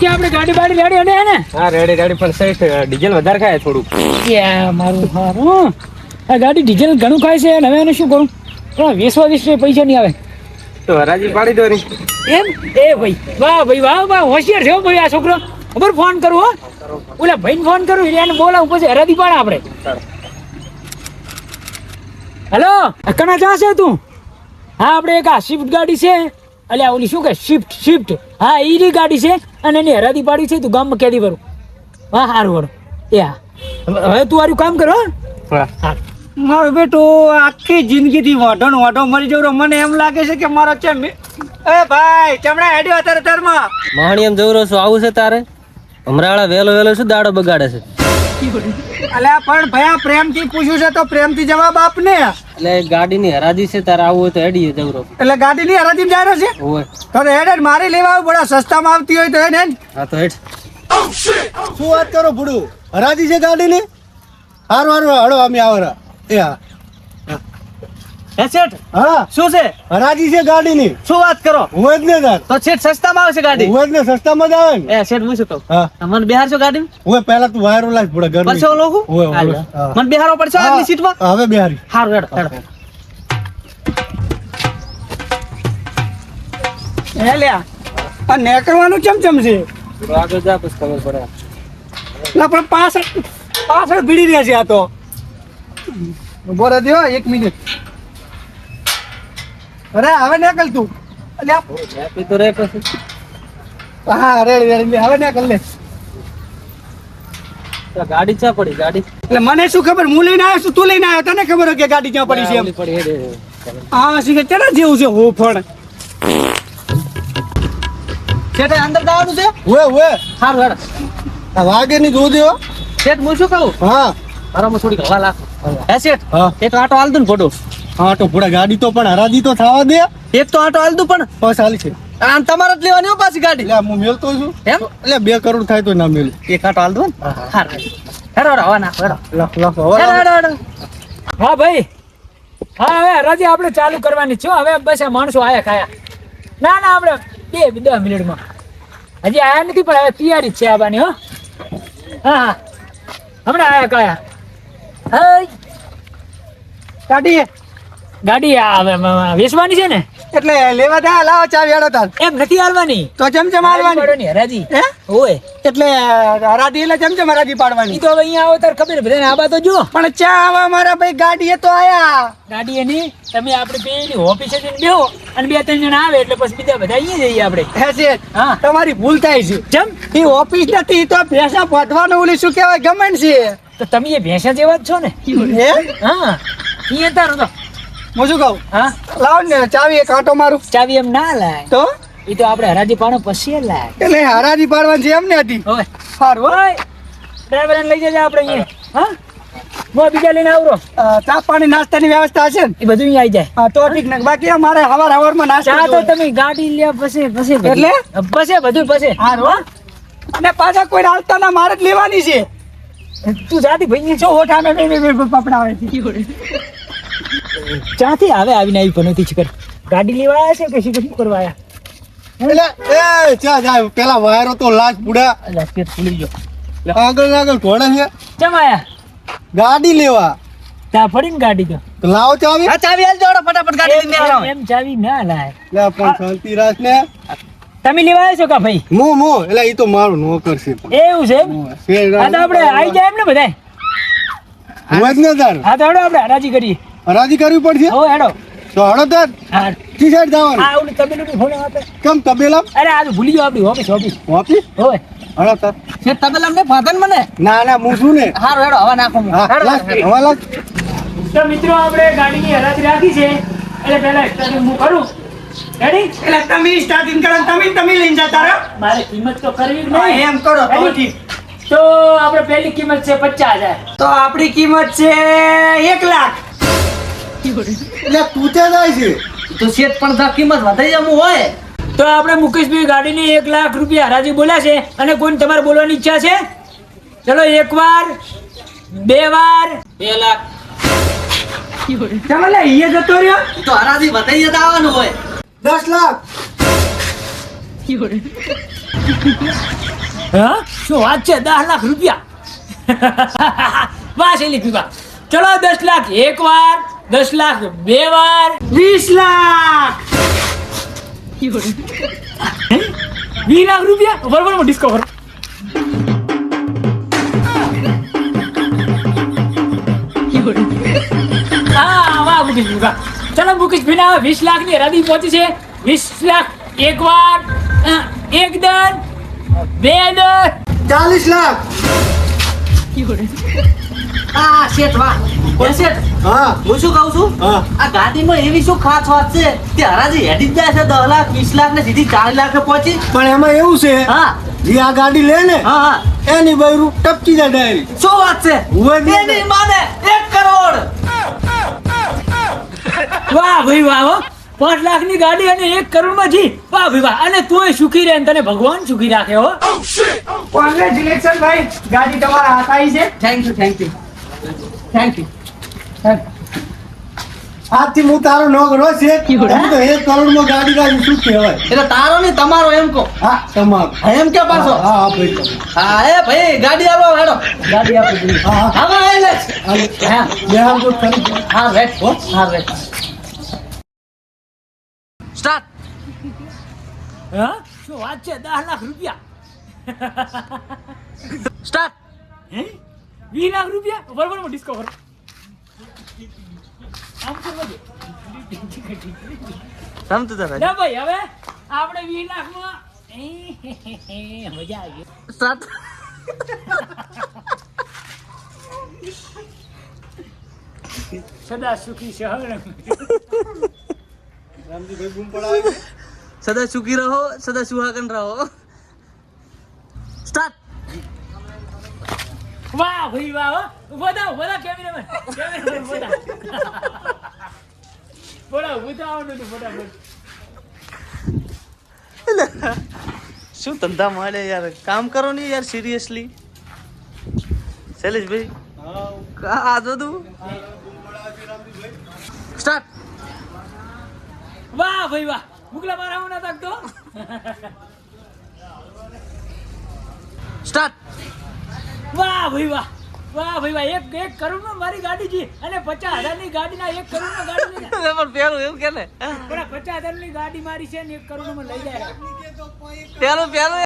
કે આપણે ગાડી બાડી રેડી અને હે ને? હા રેડી રેડી પણ સહી ડીઝલ વધારે ખાય થોડું કે મારું હારું. આ ગાડી ડીઝલ ઘણું ખાય છે અને હવે એને શું કરું? પણ વીસવા વીસ પૈસા નહીં આવે. તો હરાજી પાડી દો એમ? એ ભાઈ વાહ ભાઈ વાહ વાહ હોશિયાર છે ભાઈ આ છોકરો. ખબર ફોન કરું હો? ઓલા ભાઈને ફોન કરું એને બોલાવું પછી હરાજી પાડ આપણે. હેલો? કણા જા છે તું? હા આપણે એક આ સ્વિફ્ટ ગાડી છે. અલ્યા ઓલી શું કે શિફ્ટ શિફ્ટ હા એ રી ગાડી છે અને એની હરાદી પાડી છે તું ગામમાં કેદી ભરું હા સારું વરું એ હા. હવે તું આરું કામ કરો હા. મારો બેટો આખી જિંદગીથી વાઢો ને વાઢો મરી જવું મને એમ લાગે છે કે મારો ચમ એ ભાઈ ચમડા હેડ્યો અત્યારે તારમાં માણી એમ જવરો છું આવું છે તારે? હમણાં વેલો વેલો શું દાડો બગાડે છે? અલ્યા પણ ભયા પ્રેમથી પૂછ્યું છે તો પ્રેમથી જવાબ આપ ને એટલે ગાડીની હરાજી છે તારે આવું હોય તો હેડીએ જવરો એટલે ગાડીની હરાજી જાય છે હોય. તો હેડ મારી લેવા આવું પડે સસ્તામાં આવતી હોય તો હેડ હેડ. હા તો હેડ. શું વાત કરો ભૂડું? હરાજી છે ગાડીની? હારું હારું હળો અમે આવરા એ હા. શેઠ હા. શું છે? હરાજી છે ગાડીની. શું વાત કરો? હું જ ને તો શેઠ સસ્તામાં આવશે ગાડી? હું જ ને સસ્તામાં જ આવે ને. એ શેઠ હું શું કહું હા. મને બિહાર છો ગાડી? હું પહેલા તું વાયરો લાગ પડે ગરમી. પછી ઓલો હું? હોય, હોય, હાલો. હા. મને બિહારો પડશે આગલી સીટમાં? હવે બિહારી. હારું હેડ હેડ. હે. લ્યા આ નેકળવાનું ચમચમ છે? આગળ જા પછી ખબર પડે. ના પણ પાછળ પાછળ ભીડી રહ્યા છે આ તો. ઊભો રહે એક મિનિટ. અરે હવે ના તું. અલ્યા, હેપી રે પછી હા રેડી રેડી હવે નીકળ લે. તો ગાડી ચા પડી? ગાડી? એટલે મને શું ખબર? હું લઈને આવ્યો છું તું લઈને આવ્યો. તને ખબર હોય કે ગાડી ક્યાં પડી છે એમ? હા શીખે તેના જેવું છે હું ફળ. શેઠ અંદર જવાનું છે? હોય હોય સારું હેડ વાગે ની જોજો શેઠ હું શું કહું? હા. મારામાં થોડીક હવા લાખ હે. શેઠ? હા. તો આટો હાલ દઉં ને ફોટો. હા તો પૂરા ગાડી તો પણ હરાજી તો થવા દે. એક તો આટો હાલ દઉં પણ બસ હાલ છે. આમ તમારે જ લેવાની હો પાછી ગાડી. એટલે હું મેલતો છું. એમ? એટલે બે કરોડ થાય તો ના મેલ. એક આટો હાલ દઉં ને? હારું હેડો હેડો હવા ના હેડો હા ભાઈ. હા હવે હરાજી આપણે ચાલુ કરવાની છો હવે બસ આ માણસો આયા ખાયા. ના ના આપણે બે દસ મિનિટમાં. હજી આયા નથી પણ હવે તૈયારી જ છે આવવાની હો. હા હા. હમણાં આયા કયા. હા ગાડી ગાડી આ વેચવાની છે ને? એટલે લેવા દા લાવો ચાવી હેડો તાર. એમ નથી હાલવાની. તો ચમચમ હાલવાની. હરાજી હે? ઓય. એટલે હરાજી એટલે ચમચમ હરાજી ઈ પાડવાની તો હવે અહીંયા આવો તાર ખબર બધાને આબા તો જો. પણ ચા આવા મારા ભાઈ ગાડીએ તો આયા. ગાડીએ ની તમે આપણે પેલી ઓફિસે જઈને બેહો અને બે ત્રણ જણા આવે એટલે પછી બીજા બધા અહીંયા જઈએ આપણે. હે છે. હા. તમારી ભૂલ થાય છે. જમ એ ઓફિસ નથી તો ભેંસા પધવાનું ઓલી શું કહેવાય ગમન છે. તો તમે એ ભેંસા જેવા જ છો ને. હે? હા. અહીંયા તારો તો. હું શું કહું? હા? લાવ ને ચાવી એક આંટો મારું. ચાવી એમ ના લાય. તો? એ તો આપણે હરાજી પાડો પછી લાય. એટલે હરાજી પાડવાની છે એમ ને હતી. હવે સારું હોય ડ્રાઈવર લઈ જજે આપણે અહીંયા. હા? હું બીજા લઈને આવરો. ચા પાણી નાસ્તાની વ્યવસ્થા છે ને? એ બધું આવી જાય. હા તો ઠીક ને બાકી અમારે હવાર નાસ્તો ચા તો તમે ગાડી લે પછી પછી એટલે? પછી બધું પછી. હો. અને પાછા કોઈ આવતા ના મારે જ લેવાની છે. તું જાતી ભાઈ. છો બે બે છે. ચાથી આવે આવીને આવી પનોતી છે કર ગાડી લેવા આવ્યા છે કે શું શું કરવા આવ્યા? એટલે એ ચા જાય. પેલા વાયરો તો લાજ પૂડા. અલા, કે ફૂલી ગયો. આગળ આગળ ઘોડા છે. ચમ આયા? ગાડી લેવા. તા પડી ને ગાડી તો? લાવો ચાવી. હા ચાવી હાલ જોડો ફટાફટ ગાડી લઈને એમ- આવો. એમ ચાવી ના લાય. લે પણ શાંતિ રાખ ને. તમે લેવા આવ્યા છો કા ભાઈ? મો મો એટલે એ તો મારું નોકર છે. એવું છે એમ? તો આપણે આવી જાય એમ ને બધા હું જ ને તાર હા તો આપણે હરાજી કરીએ. હરાજી કરવી પડશે હો હેડો. તો હળો તાર હા શર્ટ જવાનું. આ ઓલી તબેલું ફોન આપે. કેમ તબેલા અરે આજ ભૂલી ગયો આપડી ઓફિસ ઓફિસ ઓફિસ હોય. હળો તાર છે તમે ને ફાધન મને? ના ના હું છું ને. હારો હેડો હવા નાખો હું. હા હેડો, હેડો. હવા લાગ. તો મિત્રો આપણે ગાડીની હરાજી રાખી છે. એટલે પહેલા સ્ટાર્ટિંગ હું કરું. રેડી એટલે તમે સ્ટાર્ટિંગ કરો તમે તમે લઈને જતા રહો. મારે કિંમત તો કરવી જ નહીં. એમ કરો તો ઠીક. તો આપણે પહેલી કિંમત છે પચાસ હજાર. તો આપણી કિંમત છે એક લાખ. એટલે તું ત્યાં જાય છે? તો શેત પણ થા કિંમત વધારી જમું હોય. તો આપણે મુકેશભાઈ ગાડીની એક લાખ રૂપિયા હરાજી બોલ્યા છે અને કોઈને તમારે બોલવાની ઈચ્છા છે? ચલો એક વાર બે વાર. બે લાખ. ચાલો લે જતો રહ્યો. તો હરાજી વધાઈ જતા આવવાનું હોય. દસ લાખ. હા? શું વાત છે? દસ લાખ રૂપિયા? વાહ શૈલી પીવા ચલો દસ લાખ. એક વાર. દસ લાખ બે વાર. વીસ લાખ. વીસ લાખ રૂપિયા? બરોબર ડિસ્કવર હા વાહ મુકેશ ભીવા ચલો મુકેશ ભીના વીસ લાખની હરાદી પહોંચી છે. વીસ લાખ એક વાર. એક દર બે દર. ચાલીસ લાખ. આ શેઠ વાહ. શેઠ. હા. હું શું કહું છું? આ ગાડીમાં એવી શું ખાસ વાત છે? કે હરાજી હેડી જાય છે દસ લાખ વીસ લાખ ને સીધી ચાલીસ લાખ પહોંચી. પણ એમાં એવું છે હા. જે આ ગાડી લે ને હા હા. એની બૈરું ટપકી જાય ડાયરી. શું વાત છે? એની માને એક કરોડ. વાહ ભાઈ વાહ હો. પાંચ લાખની ગાડી અને એક કરોડમાં જી. વાહ ભાઈ વાહ. અને તુંય સુખી રહે તને ભગવાન સુખી રાખે હો. કોંગ્રેચ્યુલેશન ભાઈ. ગાડી તમારા હાથ આવી છે. Thank you thank you thank you આજથી હું તારો નોકરો છે. હું તો એક કરોડમાં ગાડી ગાડી શું કહેવાય એટલે તારો નહીં તમારો એમ કહો. હા તમારો. એમ કે પાછો? હા હા ભાઈ હા એ ભાઈ ગાડી આલો હેડો ગાડી આપો હા હા. હવે લે. હા. બે બેહાર તો ખરી. હા રેટ હો? હા રેટ સ્ટાર્ટ. હા? શું વાત છે? દસ લાખ રૂપિયા. સ્ટાર્ટ. હે? વીસ લાખ રૂપિયા? બરોબરમાં ડિસ્કવર આમ કરવા સમજુ તારા? ના ભાઈ હવે આપણે વીસ લાખમાં મજા આવી. સાત સદા સુખી શહર રામજીભાઈ બૂમ પડાવે. સદા સુખી રહો સદા સુહાગન રહો. સ્ટાર્ટ! વાહ ભાઈ વાહ હો. ઊભો થાવ ઊભો થાવ કેમેરામેન કેમેરામેન ઊભો થાવ. બોલો ઊભું થવાનું હતું ફટાફટ. શું ધંધા મળે યાર? કામ કરો ને યાર સિરિયસલી શૈલેષભાઈ? કા આ તો તું? સ્ટાર્ટ વાહ ભાઈ વાહ. મુકલા મારા હું ના તાકતો સ્ટાર્ટ વાહ ભાઈ વાહ. વાહ ભાઈ વાહ. એક એક કરોડમાં મારી ગાડી છે અને પચાસ હજારની ગાડી ના એક કરોડમાં ગાડી લઈ પણ પેલું એવું કે ને? પચાસ હજારની ગાડી મારી છે ને એક કરોડમાં લઈ જાય. પેલું પેલું